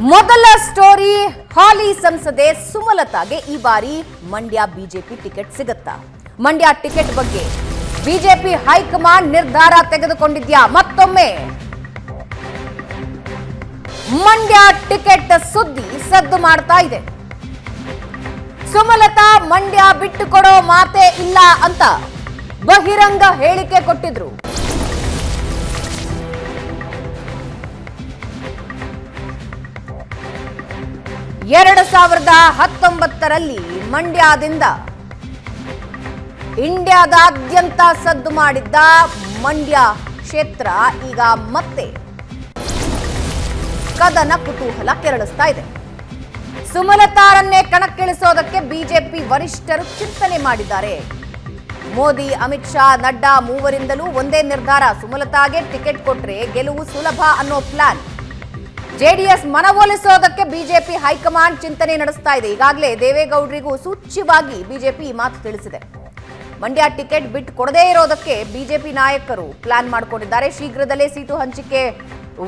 ಮೊದಲ ಸ್ಟೋರಿ ಹಾಲಿ ಸಂಸದೆ ಸುಮಲತಾಗೆ ಈ ಬಾರಿ ಮಂಡ್ಯ ಬಿಜೆಪಿ ಟಿಕೆಟ್ ಸಿಗುತ್ತಾ. ಮಂಡ್ಯ ಟಿಕೆಟ್ ಬಗ್ಗೆ ಬಿಜೆಪಿ ಹೈಕಮಾಂಡ್ ನಿರ್ಧಾರ ತೆಗೆದುಕೊಂಡಿದ್ಯಾ? ಮತ್ತೊಮ್ಮೆ. ಮಂಡ್ಯ ಟಿಕೆಟ್ ಸುದ್ದಿ ಸದ್ದು ಮಾಡ್ತಾ ಇದೆ. ಸುಮಲತಾ, ಮಂಡ್ಯ ಬಿಟ್ಟು ಕೊಡೋ ಮಾತೇ ಇಲ್ಲ ಅಂತ ಬಹಿರಂಗ ಹೇಳಿಕೆ ಕೊಟ್ಟಿದ್ರು. ಎರಡು ಸಾವಿರದ ಹತ್ತೊಂಬತ್ತರಲ್ಲಿ ಮಂಡ್ಯದಿಂದ ಇಂಡಿಯಾದಾದ್ಯಂತ ಸದ್ದು ಮಾಡಿದ್ದ ಮಂಡ್ಯ ಕ್ಷೇತ್ರ ಈಗ ಮತ್ತೆ ಕದನ ಕುತೂಹಲ ಕೆರಳಿಸ್ತಾ ಇದೆ. ಸುಮಲತಾರನ್ನೇ ಕಣಕ್ಕಿಳಿಸೋದಕ್ಕೆ ಬಿಜೆಪಿ ವರಿಷ್ಠರು ಚಿಂತನೆ ಮಾಡಿದ್ದಾರೆ. ಮೋದಿ, ಅಮಿತ್ ಶಾ, ನಡ್ಡಾ ಮೂವರಿಂದಲೂ ಒಂದೇ ನಿರ್ಧಾರ. ಸುಮಲತಾಗೆ ಟಿಕೆಟ್ ಕೊಟ್ರೆ ಗೆಲುವು ಸುಲಭ ಅನ್ನೋ ಪ್ಲಾನ್ ಜೆಡಿಎಸ್ ಮನವೊಲಿಸೋದಕ್ಕೆ ಬಿಜೆಪಿ ಹೈಕಮಾಂಡ್ ಚಿಂತನೆ ನಡೆಸ್ತಾ ಇದೆ. ಈಗಾಗಲೇ ದೇವೇಗೌಡರಿಗೂ ಸೂಚ್ಯವಾಗಿ ಬಿಜೆಪಿ ಈ ಮಾತು ತಿಳಿಸಿದೆ. ಮಂಡ್ಯ ಟಿಕೆಟ್ ಬಿಟ್ಟು ಕೊಡದೇ ಇರೋದಕ್ಕೆ ಬಿಜೆಪಿ ನಾಯಕರು ಪ್ಲಾನ್ ಮಾಡಿಕೊಂಡಿದ್ದಾರೆ. ಶೀಘ್ರದಲ್ಲೇ ಸೀಟು ಹಂಚಿಕೆ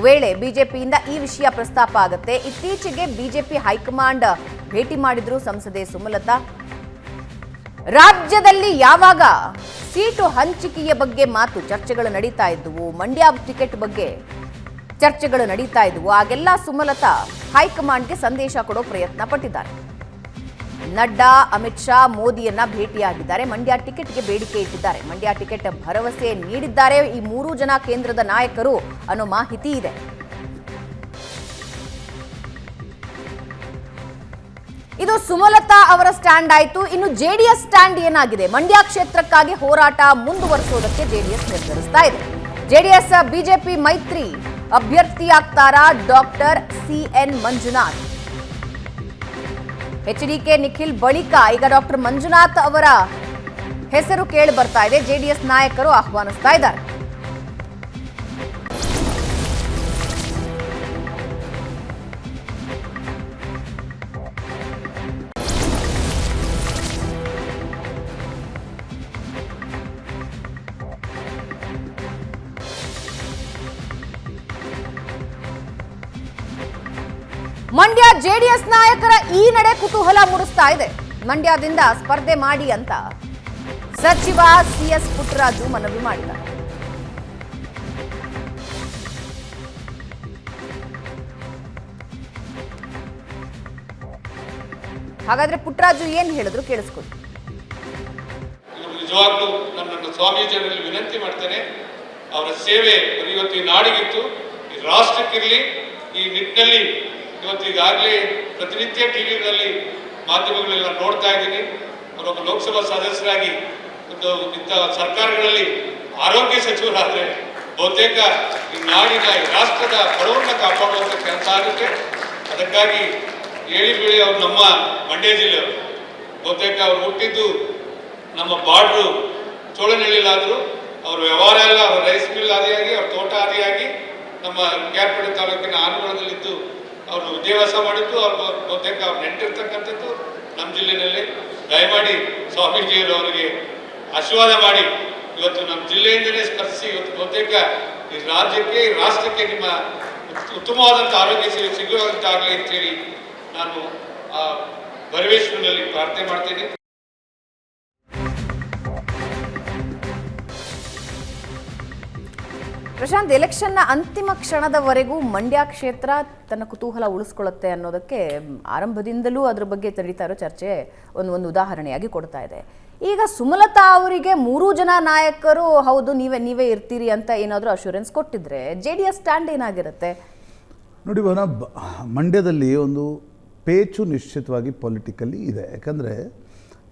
ವೇಳೆ ಬಿಜೆಪಿಯಿಂದ ಈ ವಿಷಯ ಪ್ರಸ್ತಾಪ ಆಗುತ್ತೆ. ಇತ್ತೀಚೆಗೆ ಬಿಜೆಪಿ ಹೈಕಮಾಂಡ್ ಭೇಟಿ ಮಾಡಿದ್ರು ಸಂಸದೆ ಸುಮಲತಾ. ರಾಜ್ಯದಲ್ಲಿ ಯಾವಾಗ ಸೀಟು ಹಂಚಿಕೆಯ ಬಗ್ಗೆ ಮಾತು ಚರ್ಚೆಗಳು ನಡೀತಾ ಇದ್ದವು? ಮಂಡ್ಯ ಟಿಕೆಟ್ ಬಗ್ಗೆ ಚರ್ಚೆಗಳು ನಡೀತಾ ಇದ್ವು. ಆಗೆಲ್ಲ ಸುಮಲತಾ ಹೈಕಮಾಂಡ್ಗೆ ಸಂದೇಶ ಕೊಡೋ ಪ್ರಯತ್ನ ಪಟ್ಟಿದ್ದಾರೆ. ನಡ್ಡಾ, ಅಮಿತ್ ಶಾ, ಮೋದಿಯನ್ನ ಭೇಟಿಯಾಗಿದ್ದಾರೆ. ಮಂಡ್ಯ ಟಿಕೆಟ್ಗೆ ಬೇಡಿಕೆ ಇಟ್ಟಿದ್ದಾರೆ. ಮಂಡ್ಯ ಟಿಕೆಟ್ ಭರವಸೆ ನೀಡಿದ್ದಾರೆ. ಈ ಮೂರೂ ಜನ ಕೇಂದ್ರದ ನಾಯಕರು ಅನ್ನೋ ಮಾಹಿತಿ ಇದೆ. ಇದು ಸುಮಲತಾ ಅವರ ಸ್ಟ್ಯಾಂಡ್ ಆಯಿತು. ಇನ್ನು ಜೆಡಿಎಸ್ ಸ್ಟ್ಯಾಂಡ್ ಏನಾಗಿದೆ? ಮಂಡ್ಯ ಕ್ಷೇತ್ರಕ್ಕಾಗಿ ಹೋರಾಟ ಮುಂದುವರಿಸೋದಕ್ಕೆ ಜೆಡಿಎಸ್ ನಿರ್ಧರಿಸ್ತಾ ಇದೆ. ಜೆಡಿಎಸ್, ಬಿಜೆಪಿ ಮೈತ್ರಿ ಅಭ್ಯರ್ಥಿಯಾಗ್ತಾರಾ doctor C N Manjunath? K Nikhil ಬಳಿಕ ಈಗ ಡಾಕ್ಟರ್ ಮಂಜುನಾಥ್ ಅವರ ಹೆಸರು ಕೇಳಿ ಬರ್ತಾ ಇದೆ. ಜೆಡಿಎಸ್ ನಾಯಕರು ಆಹ್ವಾನಿಸ್ತಾ ಇದ್ದಾರೆ. ಮಂಡ್ಯ ಜೆಡಿಎಸ್ ನಾಯಕರ ಈ ನಡೆ ಕುತೂಹಲ ಮೂಡಿಸ್ತಾ ಇದೆ. ಮಂಡ್ಯದಿಂದ ಸ್ಪರ್ಧೆ ಮಾಡಿ ಅಂತ ಸಚಿವ ಸಿಎಸ್ ಪುಟ್ಟರಾಜು ಮನವಿ ಮಾಡಿದ್ದಾರೆ. ಹಾಗಾದ್ರೆ ಪುಟ್ಟರಾಜು ಏನ್ ಹೇಳಿದ್ರು ಸ್ವಾಮೀಜಿ ನಿಜವಾಗ್ಲೂ ನನ್ನನ್ನು ನನ್ನ ಸ್ವಾಮೀಜಿಯವರಲ್ಲಿ ವಿನಂತಿ ಮಾಡ್ತೇನೆ. ಅವರ ಸೇವೆ ಇವತ್ತು ಈ ನಾಡಿಗಿತ್ತು. ಈ ರಾಷ್ಟ್ರಕ್ಕಿರಲಿ, ಈ ನಿಟ್ಟಿನಲ್ಲಿ ಇವತ್ತು ಈಗಾಗಲೇ ಪ್ರತಿನಿತ್ಯ ಟಿವಿಗಳಲ್ಲಿ ಮಾಧ್ಯಮಗಳೆಲ್ಲ ನೋಡ್ತಾ ಇದ್ದೀನಿ. ಅವರೊಬ್ಬ ಲೋಕಸಭಾ ಸದಸ್ಯರಾಗಿ ಒಂದು ಇಂಥ ಸರ್ಕಾರಗಳಲ್ಲಿ ಆರೋಗ್ಯ ಸಚಿವರಾದರೆ ಬಹುತೇಕ ಈ ನಾಡಿನ ರಾಷ್ಟ್ರದ ಬಡವನ್ನು ಕಾಪಾಡುವಂಥ ಕೆಲಸ ಆಗುತ್ತೆ. ಅದಕ್ಕಾಗಿ ಏಳಿ ಬೀಳಿ ಅವರು ನಮ್ಮ ಮಂಡ್ಯ ಜಿಲ್ಲೆಯವರು ಬಹುತೇಕ ಅವ್ರು ಹುಟ್ಟಿದ್ದು ನಮ್ಮ ಬಾರ್ಡ್ರು ಚೋಳನಹಳ್ಳಿಲಾದರೂ. ಅವ್ರ ವ್ಯವಹಾರ ಎಲ್ಲ ಅವ್ರ ರೈಸ್ ಮಿಲ್ ಆದಿಯಾಗಿ, ಅವ್ರ ತೋಟ ಆದಿಯಾಗಿ ನಮ್ಮ ಕ್ಯಾರ್ಪೇಟೆ ತಾಲೂಕಿನ ಆನಗಡದಲ್ಲಿದ್ದು ಅವರು ವಿದ್ಯಾಭ್ಯಾಸ ಮಾಡಿದ್ದು ಅವ್ರು ಬಹು- ಬಹುತೇಕ ಅವ್ರು ನೆಂಟಿರ್ತಕ್ಕಂಥದ್ದು ನಮ್ಮ ಜಿಲ್ಲೆಯಲ್ಲಿ ದಯಮಾಡಿ ಸ್ವಾಮೀಜಿಯವರು ಅವರಿಗೆ ಆಶೀರ್ವಾದ ಮಾಡಿ. ಇವತ್ತು ನಮ್ಮ ಜಿಲ್ಲೆಯಿಂದಲೇ ಸ್ಪರ್ಶಿಸಿ ಇವತ್ತು ಬಹುತೇಕ ಈ ರಾಜ್ಯಕ್ಕೆ, ರಾಷ್ಟ್ರಕ್ಕೆ ನಿಮ್ಮ ಉತ್- ಉತ್ತಮವಾದಂಥ ಆರೋಗ್ಯ ಸೇವೆ ಸಿಗುವಂತಾಗಲಿ ಅಂತೇಳಿ ನಾನು ಆ ಭರವೇಶ್ವರನಲ್ಲಿ ಪ್ರಾರ್ಥನೆ ಮಾಡ್ತೇನೆ. ಪ್ರಶಾಂತ್, ಎಲೆಕ್ಷನ್ನ ಅಂತಿಮ ಕ್ಷಣದವರೆಗೂ ಮಂಡ್ಯ ಕ್ಷೇತ್ರ ತನ್ನ ಕುತೂಹಲ ಉಳಿಸ್ಕೊಳ್ಳುತ್ತೆ ಅನ್ನೋದಕ್ಕೆ ಆರಂಭದಿಂದಲೂ ಅದ್ರ ಬಗ್ಗೆ ನಡೀತಾ ಇರೋ ಚರ್ಚೆ ಒಂದು ಒಂದು ಉದಾಹರಣೆಯಾಗಿ ಕೊಡ್ತಾ ಇದೆ. ಈಗ ಸುಮಲತಾ ಅವರಿಗೆ ಮೂರೂ ಜನ ನಾಯಕರು, ಹೌದು, ನೀವೇ ನೀವೇ ಇರ್ತೀರಿ ಅಂತ ಏನಾದರೂ ಅಶ್ಯೂರೆನ್ಸ್ ಕೊಟ್ಟಿದ್ರೆ ಜೆ ಡಿ ಎಸ್ ಸ್ಟ್ಯಾಂಡ್ ಏನಾಗಿರುತ್ತೆ? ನೋಡಿ ವನ ಬ- ಮಂಡ್ಯದಲ್ಲಿ ಒಂದು ಪೇಚು ನಿಶ್ಚಿತವಾಗಿ ಪೊಲಿಟಿಕಲಿ ಇದೆ. ಯಾಕಂದರೆ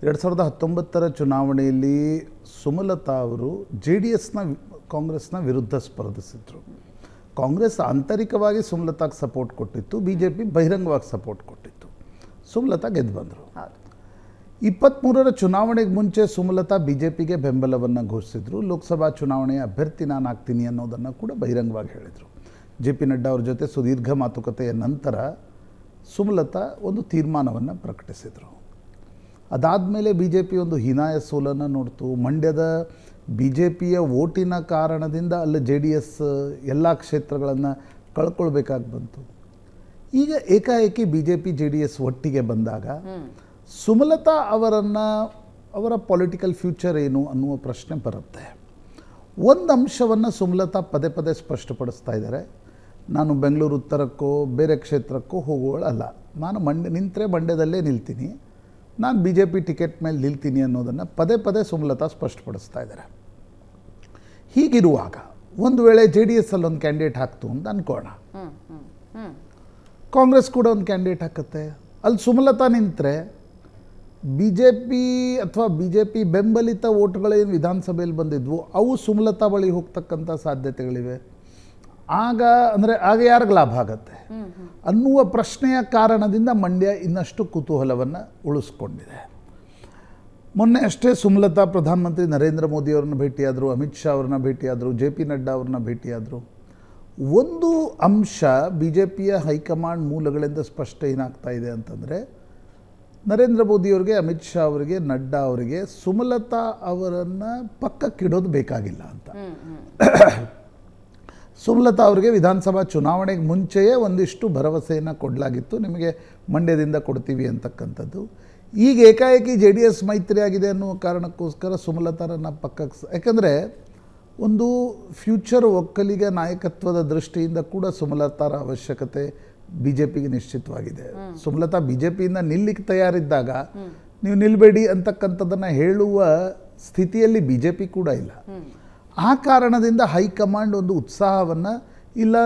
ಎರಡು ಸಾವಿರದ ಹತ್ತೊಂಬತ್ತರ ಚುನಾವಣೆಯಲ್ಲಿ ಸುಮಲತಾ ಅವರು ಜೆ ಡಿ ಎಸ್ನ ಕಾಂಗ್ರೆಸ್ನ ವಿರುದ್ಧ ಸ್ಪರ್ಧಿಸಿದ್ರು. ಕಾಂಗ್ರೆಸ್ ಆಂತರಿಕವಾಗಿ ಸುಮಲತಾಗೆ ಸಪೋರ್ಟ್ ಕೊಟ್ಟಿತ್ತು ಬಿ ಜೆ ಪಿ ಬಹಿರಂಗವಾಗಿ ಸಪೋರ್ಟ್ ಕೊಟ್ಟಿತ್ತು. ಸುಮಲತಾ ಗೆದ್ದು ಬಂದರು. ಇಪ್ಪತ್ತ್ಮೂರರ ಚುನಾವಣೆಗೆ ಮುಂಚೆ ಸುಮಲತಾ ಬಿ ಜೆ ಪಿಗೆ ಬೆಂಬಲವನ್ನು ಘೋಷಿಸಿದ್ರು. ಲೋಕಸಭಾ ಚುನಾವಣೆಯ ಅಭ್ಯರ್ಥಿ ನಾನು ಆಗ್ತೀನಿ ಅನ್ನೋದನ್ನು ಕೂಡ ಬಹಿರಂಗವಾಗಿ ಹೇಳಿದರು. ಜೆ ಪಿ ನಡ್ಡಾ ಅವ್ರ ಜೊತೆ ಸುದೀರ್ಘ ಮಾತುಕತೆಯ ನಂತರ ಸುಮಲತಾ ಒಂದು ತೀರ್ಮಾನವನ್ನು ಪ್ರಕಟಿಸಿದರು. ಅದಾದಮೇಲೆ ಬಿ ಜೆ ಪಿ ಒಂದು ಹೀನಾಯ ಸೋಲನ್ನು ನೋಡ್ತು. ಮಂಡ್ಯದ ಬಿ ಜೆ ಪಿಯ ಓಟಿನ ಕಾರಣದಿಂದ ಅಲ್ಲಿ ಜೆ ಡಿ ಎಸ್ ಎಲ್ಲ ಕ್ಷೇತ್ರಗಳನ್ನು ಕಳ್ಕೊಳ್ಬೇಕಾಗಿ ಬಂತು. ಈಗ ಏಕಾಏಕಿ B J P J D S ಒಟ್ಟಿಗೆ ಬಂದಾಗ ಸುಮಲತಾ ಅವರನ್ನು ಅವರ ಪೊಲಿಟಿಕಲ್ ಫ್ಯೂಚರ್ ಏನು ಅನ್ನುವ ಪ್ರಶ್ನೆ ಬರುತ್ತೆ. ಒಂದು ಅಂಶವನ್ನು ಸುಮಲತಾ ಪದೇ ಪದೇ ಸ್ಪಷ್ಟಪಡಿಸ್ತಾ ಇದ್ದಾರೆ. ನಾನು ಬೆಂಗಳೂರು ಉತ್ತರಕ್ಕೋ ಬೇರೆ ಕ್ಷೇತ್ರಕ್ಕೋ ಹೋಗುವಳಲ್ಲ ನಾನು ಮಂಡ್ಯ ನಿಂತರೆ ಮಂಡ್ಯದಲ್ಲೇ ನಿಲ್ತೀನಿ. ನಾನು ಬಿ ಜೆ ಪಿ ಟಿಕೆಟ್ ಮೇಲೆ ನಿಲ್ತೀನಿ ಅನ್ನೋದನ್ನು ಪದೇ ಪದೇ ಸುಮಲತಾ ಸ್ಪಷ್ಟಪಡಿಸ್ತಾ ಇದ್ದಾರೆ. ಹೀಗಿರುವಾಗ ಒಂದು ವೇಳೆ ಜೆ ಡಿ ಎಸ್ ಅಲ್ಲಿ ಒಂದು ಕ್ಯಾಂಡಿಡೇಟ್ ಹಾಕ್ತು ಅಂತ ಅನ್ಕೋಣ. ಕಾಂಗ್ರೆಸ್ ಕೂಡ ಒಂದು ಕ್ಯಾಂಡಿಡೇಟ್ ಹಾಕುತ್ತೆ. ಅಲ್ಲಿ ಸುಮಲತಾ ನಿಂತರೆ ಬಿ ಜೆ ಪಿ ಅಥವಾ ಬಿ ಜೆ ಪಿ ಬೆಂಬಲಿತ ಓಟ್ಗಳೇನು ವಿಧಾನಸಭೆಯಲ್ಲಿ ಬಂದಿದ್ವು ಅವು ಸುಮಲತಾ ಬಳಿ ಹೋಗ್ತಕ್ಕಂಥ ಸಾಧ್ಯತೆಗಳಿವೆ. ಆಗ ಅಂದರೆ ಆಗ ಯಾರಿಗೆ ಲಾಭ ಆಗತ್ತೆ? ಅನ್ನುವ ಪ್ರಶ್ನೆಯ ಕಾರಣದಿಂದ ಮಂಡ್ಯ ಇನ್ನಷ್ಟು ಕುತೂಹಲವನ್ನು ಉಳಿಸ್ಕೊಂಡಿದೆ. ಮೊನ್ನೆ ಅಷ್ಟೇ ಸುಮಲತಾ ಪ್ರಧಾನಮಂತ್ರಿ ನರೇಂದ್ರ ಮೋದಿ ಅವ್ರನ್ನ ಭೇಟಿಯಾದರು, ಅಮಿತ್ ಶಾ ಅವ್ರನ್ನ ಭೇಟಿಯಾದರು, ಜೆ ಪಿ ನಡ್ಡಾ ಅವ್ರನ್ನ ಭೇಟಿಯಾದರು. ಒಂದು ಅಂಶ ಬಿ ಜೆ ಪಿಯ ಹೈಕಮಾಂಡ್ ಮೂಲಗಳಿಂದ ಸ್ಪಷ್ಟ ಏನಾಗ್ತಾ ಇದೆ ಅಂತಂದರೆ, ನರೇಂದ್ರ ಮೋದಿಯವ್ರಿಗೆ ಅಮಿತ್ ಶಾ ಅವರಿಗೆ, ನಡ್ಡಾ ಅವರಿಗೆ ಸುಮಲತಾ ಅವರನ್ನು ಪಕ್ಕಕ್ಕಿಡೋದು ಬೇಕಾಗಿಲ್ಲ ಅಂತ. ಸುಮಲತಾ ಅವರಿಗೆ ವಿಧಾನಸಭಾ ಚುನಾವಣೆಗೆ ಮುಂಚೆಯೇ ಒಂದಿಷ್ಟು ಭರವಸೆಯನ್ನು ಕೊಡಲಾಗಿತ್ತು. ನಿಮಗೆ ಮಂಡ್ಯದಿಂದ ಕೊಡ್ತೀವಿ ಅಂತಕ್ಕಂಥದ್ದು. ಈಗ ಏಕಾಏಕಿ ಜೆ ಡಿ ಎಸ್ ಮೈತ್ರಿ ಆಗಿದೆ ಅನ್ನುವ ಕಾರಣಕ್ಕೋಸ್ಕರ ಸುಮಲತಾರನ್ನು ಪಕ್ಕಕ್ಕೆ ಯಾಕಂದರೆ ಒಂದು ಫ್ಯೂಚರ್ ಒಕ್ಕಲಿಗ ನಾಯಕತ್ವದ ದೃಷ್ಟಿಯಿಂದ ಕೂಡ ಸುಮಲತಾರ ಅವಶ್ಯಕತೆ ಬಿ ಜೆ ಪಿಗೆ ನಿಶ್ಚಿತವಾಗಿದೆ. ಸುಮಲತಾ ಬಿ ಜೆ ಪಿಯಿಂದ ನಿಲ್ಲಿಕ್ಕೆ ತಯಾರಿದ್ದಾಗ ನೀವು ನಿಲ್ಲಬೇಡಿ ಅಂತಕ್ಕಂಥದ್ದನ್ನು ಹೇಳುವ ಸ್ಥಿತಿಯಲ್ಲಿ ಬಿ ಜೆ ಪಿ ಕೂಡ ಇಲ್ಲ. ಆ ಕಾರಣದಿಂದ ಹೈಕಮಾಂಡ್ ಒಂದು ಉತ್ಸಾಹವನ್ನು ಇಲ್ಲ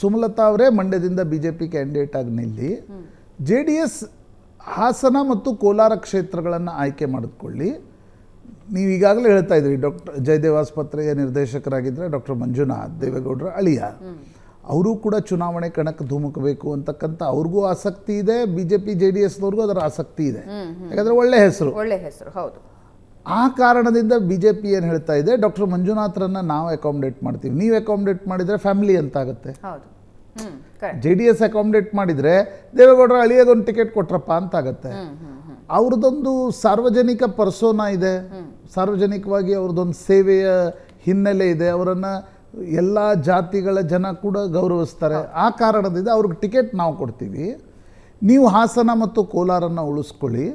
ಸುಮಲತಾ ಅವರೇ ಮಂಡ್ಯದಿಂದ ಬಿ ಜೆ ಪಿ ಕ್ಯಾಂಡಿಡೇಟ್ ಆಗಿ ನಿಲ್ಲಿ ಜೆ ಡಿ ಎಸ್ ಹಾಸನ ಮತ್ತು ಕೋಲಾರ ಕ್ಷೇತ್ರಗಳನ್ನು ಆಯ್ಕೆ ಮಾಡಿಕೊಳ್ಳಿ. ನೀವು ಈಗಾಗಲೇ ಹೇಳ್ತಾ ಇದ್ರಿ ಡಾಕ್ಟರ್ ಜಯದೇವ ಆಸ್ಪತ್ರೆಯ ನಿರ್ದೇಶಕರಾಗಿದ್ದರೆ ಡಾಕ್ಟರ್ ಮಂಜುನಾಥ್ ದೇವೇಗೌಡರ ಅಳಿಯ. ಅವರು ಕೂಡ ಚುನಾವಣೆ ಕಣಕ್ಕೆ ಧುಮುಕಬೇಕು ಅಂತಕ್ಕಂಥ ಅವ್ರಿಗೂ ಆಸಕ್ತಿ ಇದೆ B J P J D ಎಸ್ನವ್ರಿಗೂ ಅದರ ಆಸಕ್ತಿ ಇದೆ. ಯಾಕಂದರೆ ಒಳ್ಳೆ ಹೆಸರು. ಒಳ್ಳೆ ಹೆಸರು ಹೌದು. ಆ ಕಾರಣದಿಂದ ಬಿ ಜೆ ಪಿ ಏನು ಹೇಳ್ತಾ ಇದೆ ಡಾಕ್ಟರ್ ಮಂಜುನಾಥ್ರನ್ನ ನಾವು ಅಕಾಮಡೇಟ್ ಮಾಡ್ತೀವಿ. ನೀವು ಅಕಾಮಡೇಟ್ ಮಾಡಿದರೆ ಫ್ಯಾಮಿಲಿ ಅಂತ ಆಗುತ್ತೆ ಹೌದು. ಹ್ಮ್ correct J D S accommodate ಮಾಡಿದರೆ ದೇವೇಗೌಡರ ಅಳಿಯೋದೊಂದು ಟಿಕೆಟ್ ಕೊಟ್ರಪ್ಪ ಅಂತ ಆಗುತ್ತೆ ಅವ್ರದ್ದೊಂದು ಸಾರ್ವಜನಿಕ ಪರ್ಸೋನ ಇದೆ. ಸಾರ್ವಜನಿಕವಾಗಿ ಅವ್ರದ್ದೊಂದು ಸೇವೆಯ ಹಿನ್ನೆಲೆ ಇದೆ. ಅವರನ್ನು ಎಲ್ಲ ಜಾತಿಗಳ ಜನ ಕೂಡ ಗೌರವಿಸ್ತಾರೆ. ಆ ಕಾರಣದಿಂದ ಅವ್ರಿಗೆ ಟಿಕೆಟ್ ನಾವು ಕೊಡ್ತೀವಿ. ನೀವು ಹಾಸನ ಮತ್ತು ಕೋಲಾರನ್ನು ಉಳಿಸ್ಕೊಳ್ಳಿ.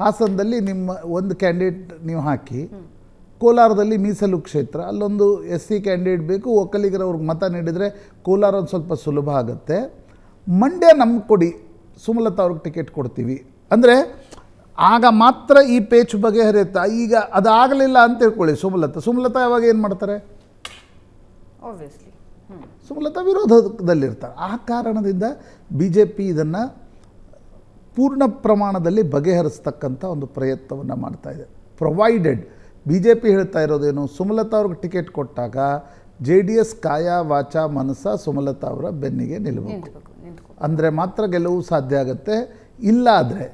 ಹಾಸನದಲ್ಲಿ ನಿಮ್ಮ ಒಂದು ಕ್ಯಾಂಡಿಡೇಟ್ ನೀವು ಹಾಕಿ ಕೋಲಾರದಲ್ಲಿ ಮೀಸಲು ಕ್ಷೇತ್ರ ಅಲ್ಲೊಂದು ಎಸ್ ಸಿ ಕ್ಯಾಂಡಿಡೇಟ್ ಬೇಕು ಒಕ್ಕಲಿಗರ ಅವ್ರಿಗೆ ಮತ ನೀಡಿದರೆ ಕೋಲಾರ ಒಂದು ಸ್ವಲ್ಪ ಸುಲಭ ಆಗುತ್ತೆ. ಮಂಡ್ಯ ನಮ್ಗೆ ಕೊಡಿ ಸುಮಲತಾ ಅವ್ರಿಗೆ ಟಿಕೆಟ್ ಕೊಡ್ತೀವಿ. ಅಂದರೆ ಆಗ ಮಾತ್ರ ಈ ಪೇಚ್ ಬಗೆಹರಿಯುತ್ತೆ ಈಗ ಅದಾಗಲಿಲ್ಲ ಅಂತ ತಿಳ್ಕೊಳ್ಳಿ ಸುಮಲತಾ. ಸುಮಲತಾ ಯಾವಾಗ ಏನು ಮಾಡ್ತಾರೆ? ಸುಮಲತಾ ವಿರೋಧದಲ್ಲಿರ್ತಾರೆ. ಆ ಕಾರಣದಿಂದ ಬಿ ಜೆ ಪಿ ಇದನ್ನು ಪೂರ್ಣ ಪ್ರಮಾಣದಲ್ಲಿ ಬಗೆಹರಿಸ್ತಕ್ಕಂಥ ಒಂದು ಪ್ರಯತ್ನವನ್ನು ಮಾಡ್ತಾ ಇದೆ. ಪ್ರೊವೈಡೆಡ್ ಬಿ ಜೆ ಪಿ ಹೇಳ್ತಾ ಇರೋದೇನು ಸುಮಲತಾ ಅವ್ರಿಗೆ ಟಿಕೆಟ್ ಕೊಟ್ಟಾಗ ಜೆ ಡಿ ಎಸ್ ಕಾಯ ವಾಚ ಮನಸ್ಸ ಸುಮಲತಾ ಅವರ ಬೆನ್ನಿಗೆ ನಿಲ್ಲಬೇಕು ಅಂದರೆ ಮಾತ್ರ ಗೆಲುವು ಸಾಧ್ಯ ಆಗುತ್ತೆ. ಇಲ್ಲ ಆದರೆ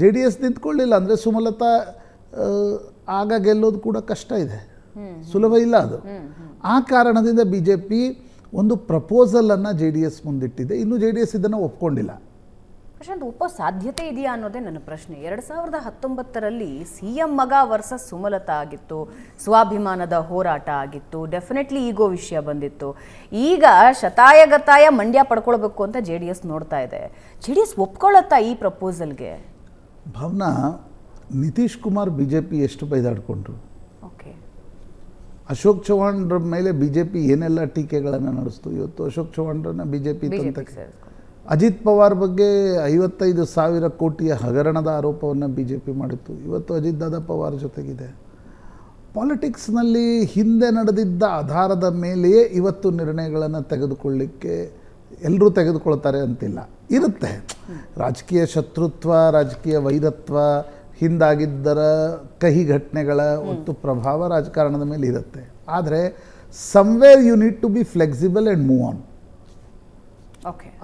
ಜೆ ಡಿ ಎಸ್ ನಿಂತ್ಕೊಳ್ಳಿಲ್ಲ ಅಂದರೆ ಸುಮಲತಾ ಆಗ ಗೆಲ್ಲೋದು ಕೂಡ ಕಷ್ಟ ಇದೆ. ಸುಲಭ ಇಲ್ಲ ಅದು. ಆ ಕಾರಣದಿಂದ ಬಿ ಜೆ ಪಿ ಒಂದು ಪ್ರಪೋಸಲನ್ನು ಜೆ ಡಿ ಎಸ್ ಮುಂದಿಟ್ಟಿದೆ. ಇನ್ನೂ ಜೆ ಡಿ ಎಸ್ ಇದನ್ನು ಒಪ್ಕೊಂಡಿಲ್ಲ. ಪ್ರಶಾಂತ್ ಉಪ ಸಾಧ್ಯತೆ ಇದೆಯಾ ಅನ್ನೋದೇ ನನ್ನ ಪ್ರಶ್ನೆ. ಎರಡು ಸಾವಿರದ ಹತ್ತೊಂಬತ್ತರಲ್ಲಿ ಸಿ ಎಂ ಮಗ ವರ್ಸಸ್ ಸುಮಲತಾ ಆಗಿತ್ತು ಸ್ವಾಭಿಮಾನದ ಹೋರಾಟ ಆಗಿತ್ತು ಡೆಫಿನೆಟ್ಲಿ ಈಗೋ ವಿಷಯ ಬಂದಿತ್ತು. ಈಗ ಶತಾಯಗತಾಯ ಮಂಡ್ಯ ಪಡ್ಕೊಳ್ಬೇಕು ಅಂತ ಜೆ ಡಿ ಎಸ್ ನೋಡ್ತಾ ಇದೆ. ಜೆ ಡಿ ಎಸ್ ಒಪ್ಕೊಳ್ಳತ್ತಾ ಈ ಪ್ರಪೋಸಲ್ಗೆ Bhavana Nitish Kumar B J P ಎಷ್ಟು ಬೈದಾಡ್ಕೊಂಡ್ರು? ಓಕೆ. ಅಶೋಕ್ ಚೌಹಾಣ್ರ ಮೇಲೆ ಬಿ ಜೆ ಪಿ ಏನೆಲ್ಲ ಟೀಕೆಗಳನ್ನು ನಡೆಸ್ತು? ಇವತ್ತು ಅಶೋಕ್ ಚೌಹಾಣ್ರನ್ನ ಬಿ ಜೆ ಪಿ ತಂತಕ್ಕೆ ಅಜಿತ್ ಪವಾರ್ ಬಗ್ಗೆ ಐವತ್ತೈದು ಸಾವಿರ ಕೋಟಿಯ ಹಗರಣದ ಆರೋಪವನ್ನು ಬಿ ಜೆ ಪಿ ಮಾಡಿತ್ತು. ಇವತ್ತು ಅಜಿತ್ ದಾದಾ ಪವಾರ್ ಜೊತೆಗಿದೆ. ಪಾಲಿಟಿಕ್ಸ್ನಲ್ಲಿ ಹಿಂದೆ ನಡೆದಿದ್ದ ಆಧಾರದ ಮೇಲೆಯೇ ಇವತ್ತು ನಿರ್ಣಯಗಳನ್ನು ತೆಗೆದುಕೊಳ್ಳಿಕ್ಕೆ ಎಲ್ಲರೂ ತೆಗೆದುಕೊಳ್ತಾರೆ ಅಂತಿಲ್ಲ. ಇರುತ್ತೆ. ರಾಜಕೀಯ ಶತ್ರುತ್ವ, ರಾಜಕೀಯ ವೈರತ್ವ, ಹಿಂದಾಗಿದ್ದರ ಕಹಿ ಘಟನೆಗಳ ಒತ್ತು ಪ್ರಭಾವ ರಾಜಕಾರಣದ ಮೇಲೆ ಇರುತ್ತೆ. ಆದರೆ somewhere you need to be flexible and move on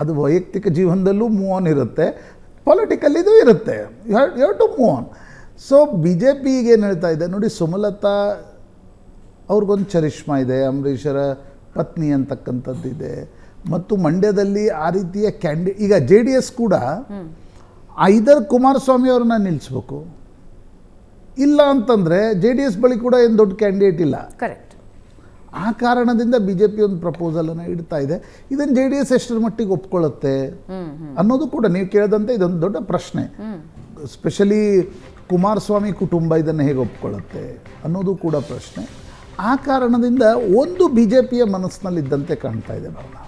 ಅದು ವೈಯಕ್ತಿಕ ಜೀವನದಲ್ಲೂ ಮೂವ್ ಆನ್ ಇರುತ್ತೆ. ಪೊಲಿಟಿಕಲ್ಲಿದು ಇರುತ್ತೆ. You have to move on so B J ಪಿಗೆ ಈಗ ಏನು ಹೇಳ್ತಾ ಇದೆ ನೋಡಿ ಸುಮಲತಾ ಅವ್ರಿಗೊಂದು ಚರಿಷ್ಮಾ ಇದೆ ಅಂಬರೀಷರ ಪತ್ನಿ ಅಂತಕ್ಕಂಥದ್ದಿದೆ ಮತ್ತು ಮಂಡ್ಯದಲ್ಲಿ ಆ ರೀತಿಯ ಕ್ಯಾಂಡಿ ಈಗ ಜೆ ಡಿ ಎಸ್ ಕೂಡ ಐದರ್ ಕುಮಾರಸ್ವಾಮಿ ಅವ್ರನ್ನ ನಿಲ್ಲಿಸ್ಬೇಕು ಇಲ್ಲ ಅಂತಂದರೆ ಜೆ ಡಿ ಎಸ್ ಬಳಿ ಕೂಡ ಏನು ದೊಡ್ಡ ಕ್ಯಾಂಡಿಡೇಟ್ ಇಲ್ಲ. ಕರೆಕ್ಟ್ ಆ ಕಾರಣದಿಂದ ಬಿ ಜೆ ಪಿ ಒಂದು ಇಡ್ತಾ ಇದೆ. ಇದನ್ನು ಜೆ ಡಿ ಎಸ್ ಎಷ್ಟರ ಮಟ್ಟಿಗೆ ಒಪ್ಕೊಳ್ಳುತ್ತೆ ಅನ್ನೋದು ಕೂಡ ನೀವು ಕೇಳಿದಂತೆ ಇದೊಂದು ದೊಡ್ಡ ಪ್ರಶ್ನೆ. ಸ್ಪೆಷಲಿ ಕುಮಾರಸ್ವಾಮಿ ಕುಟುಂಬ ಇದನ್ನು ಹೇಗೆ ಒಪ್ಕೊಳ್ಳುತ್ತೆ ಅನ್ನೋದು ಕೂಡ ಪ್ರಶ್ನೆ. ಆ ಕಾರಣದಿಂದ ಒಂದು ಬಿ ಜೆ ಪಿಯ ಮನಸ್ಸಿನಲ್ಲಿದ್ದಂತೆ ಕಾಣ್ತಾ ಇದೆ ಬರಲ್ಲ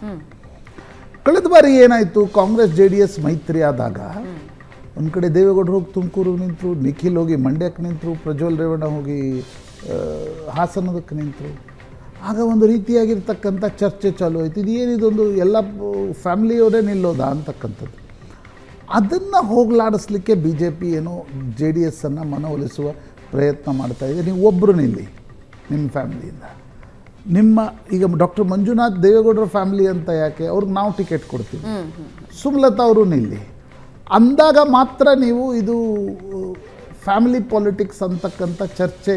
ಕಳೆದ ಬಾರಿ ಏನಾಯಿತು? ಕಾಂಗ್ರೆಸ್ ಜೆ ಡಿ ಎಸ್ ಮೈತ್ರಿ ಆದಾಗ ಒಂದು ಕಡೆ ದೇವೇಗೌಡರು ಹೋಗಿ ತುಮಕೂರಿಗೆ ನಿಂತರು, ನಿಖಿಲ್ ಹೋಗಿ ಮಂಡ್ಯಕ್ಕೆ ನಿಂತರು, ಪ್ರಜ್ವಲ್ ರೇವಣ್ಣ ಹೋಗಿ ಹಾಸನದಕ್ಕೆ ನಿಂತರು. ಆಗ ಒಂದು ರೀತಿಯಾಗಿರ್ತಕ್ಕಂಥ ಚರ್ಚೆ ಚಾಲು ಆಯಿತು. ಇದು ಏನಿದೊಂದು ಎಲ್ಲ ಫ್ಯಾಮಿಲಿಯವರೇ ನಿಲ್ಲೋದಾ ಅಂತಕ್ಕಂಥದ್ದು. ಅದನ್ನು ಹೋಗಲಾಡಿಸ್ಲಿಕ್ಕೆ ಬಿ ಜೆ ಪಿ ಏನೋ ಜೆ ಡಿ ಎಸ್ಸನ್ನು ಮನವೊಲಿಸುವ ಪ್ರಯತ್ನ ಮಾಡ್ತಾ ಇದೆ. ನೀವು ಒಬ್ಬರು ನಿಲ್ಲಿ ನಿಮ್ಮ ಫ್ಯಾಮಿಲಿಯಿಂದ. ನಿಮ್ಮ ಈಗ ಡಾಕ್ಟರ್ ಮಂಜುನಾಥ್ ದೇವೇಗೌಡರ ಫ್ಯಾಮಿಲಿ ಅಂತ ಯಾಕೆ? ಅವ್ರಿಗೆ ನಾವು ಟಿಕೆಟ್ ಕೊಡ್ತೀವಿ. ಸುಮಲತಾ ಅವರು ನಿಲ್ಲಿ. ಅಂದಾಗ ಮಾತ್ರ ನೀವು ಇದು ಫ್ಯಾಮಿಲಿ ಪಾಲಿಟಿಕ್ಸ್ ಅಂತಕ್ಕಂಥ ಚರ್ಚೆ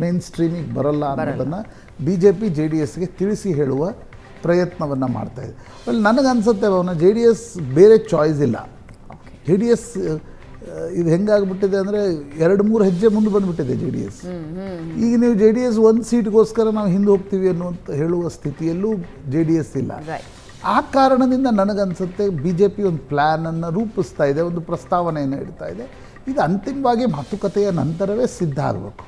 ಮೇನ್ ಸ್ಟ್ರೀಮಿಗೆ ಬರಲ್ಲ. ಅನ್ನೋದನ್ನು B J P J D ಎಸ್ಗೆ ತಿಳಿಸಿ ಹೇಳುವ ಪ್ರಯತ್ನವನ್ನು ಮಾಡ್ತಾ ಇದೆ. ಅಲ್ಲಿ ನನಗನ್ಸುತ್ತೆ ಅವನ ಜೆ ಡಿ ಎಸ್ ಬೇರೆ ಚಾಯ್ಸ್ ಇಲ್ಲ. ಜೆ ಡಿ ಎಸ್ ಇದು ಹೆಂಗಾಗ್ಬಿಟ್ಟಿದೆ ಅಂದರೆ ಎರಡು ಮೂರು ಹೆಜ್ಜೆ ಮುಂದೆ ಬಂದುಬಿಟ್ಟಿದೆ ಜೆ ಡಿ ಎಸ್ ಈಗ ನೀವು ಜೆ ಡಿ ಎಸ್ ಒಂದು ಸೀಟ್ಗೋಸ್ಕರ ನಾವು ಹಿಂದೆ ಹೋಗ್ತೀವಿ ಅನ್ನುವಂಥ ಹೇಳುವ ಸ್ಥಿತಿಯಲ್ಲೂ ಜೆ ಡಿ ಎಸ್ ಇಲ್ಲ ಆ ಕಾರಣದಿಂದ ನನಗನ್ಸುತ್ತೆ ಬಿ ಜೆ ಪಿ ಒಂದು ಪ್ಲ್ಯಾನನ್ನು ರೂಪಿಸ್ತಾ ಇದೆ ಒಂದು ಪ್ರಸ್ತಾವನೆಯನ್ನು ಇಡ್ತಾ ಇದೆ. ಇದು ಅಂತಿಮವಾಗಿ ಮಾತುಕತೆಯ ನಂತರವೇ ಸಿದ್ಧ ಆಗಬೇಕು.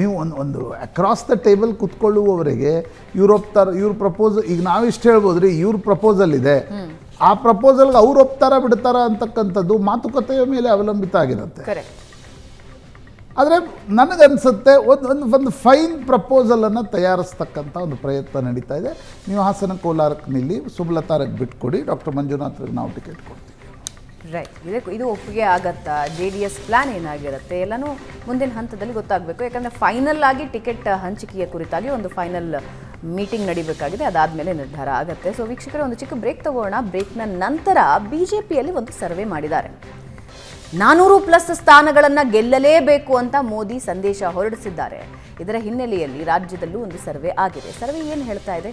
ನೀವು ಒಂದು ಒಂದು ಅಕ್ರಾಸ್ ದ ಟೇಬಲ್ ಕುತ್ಕೊಳ್ಳುವವರೆಗೆ ಯುರೋಪ್ ಥರ ಇವ್ರ ಪ್ರಪೋಸ್ ಈಗ ನಾವಿಷ್ಟು ಹೇಳ್ಬೋದು ರೀ ಇವ್ರ ಪ್ರಪೋಸಲ್ ಇದೆ. ಆ ಪ್ರಪೋಸಲ್ಗೆ ಅವ್ರು ಒಪ್ತಾರ ಬಿಡ್ತಾರ ಅಂತಕ್ಕಂಥದ್ದು ಮಾತುಕತೆಯ ಮೇಲೆ ಅವಲಂಬಿತ ಆಗಿರುತ್ತೆ. ಆದರೆ ನನಗನ್ಸುತ್ತೆ ಒಂದು ಒಂದು ಒಂದು ಫೈನ್ ಪ್ರಪೋಸಲನ್ನು ತಯಾರಿಸ್ತಕ್ಕಂಥ ಒಂದು ಪ್ರಯತ್ನ ನಡೀತಾ ಇದೆ. ನೀವು ಹಾಸನ ಕೋಲಾರಕ್ಕೆ ನಿಲ್ಲಿ ಸುಮಲತಾರಕ್ಕೆ ಬಿಟ್ಕೊಡಿ ಡಾಕ್ಟರ್ ಮಂಜುನಾಥ್ರಿಗೆ ನಾವು ಟಿಕೆಟ್ ಕೊಡ್ತೀವಿ. ರೈಟ್ ಇದಕ್ಕೆ ಇದು ಒಪ್ಪಿಗೆ ಆಗತ್ತಾ? ಜೆ ಡಿ ಎಸ್ ಪ್ಲಾನ್ ಏನಾಗಿರುತ್ತೆ? ಎಲ್ಲನೂ ಮುಂದಿನ ಹಂತದಲ್ಲಿ ಗೊತ್ತಾಗಬೇಕು. ಯಾಕಂದರೆ ಫೈನಲ್ ಆಗಿ ಟಿಕೆಟ್ ಹಂಚಿಕೆಯ ಕುರಿತಾಗಿ ಒಂದು ಫೈನಲ್ ಮೀಟಿಂಗ್ ನಡಿಬೇಕಾಗಿದೆ. ಅದಾದಮೇಲೆ ನಿರ್ಧಾರ ಆಗುತ್ತೆ. ಸೊ ವೀಕ್ಷಕರು, ಒಂದು ಚಿಕ್ಕ ಬ್ರೇಕ್ ತಗೋಣ. ಬ್ರೇಕ್ನ ನಂತರ ಬಿ ಜೆ ಪಿಯಲ್ಲಿ ಒಂದು ಸರ್ವೆ ಮಾಡಿದ್ದಾರೆ. ನಾನೂರು ಪ್ಲಸ್ ಸ್ಥಾನಗಳನ್ನು ಗೆಲ್ಲಲೇಬೇಕು ಅಂತ ಮೋದಿ ಸಂದೇಶ ಹೊರಡಿಸಿದ್ದಾರೆ. ಇದರ ಹಿನ್ನೆಲೆಯಲ್ಲಿ ರಾಜ್ಯದಲ್ಲೂ ಒಂದು ಸರ್ವೆ ಆಗಿದೆ. ಸರ್ವೆ ಏನು ಹೇಳ್ತಾ ಇದೆ?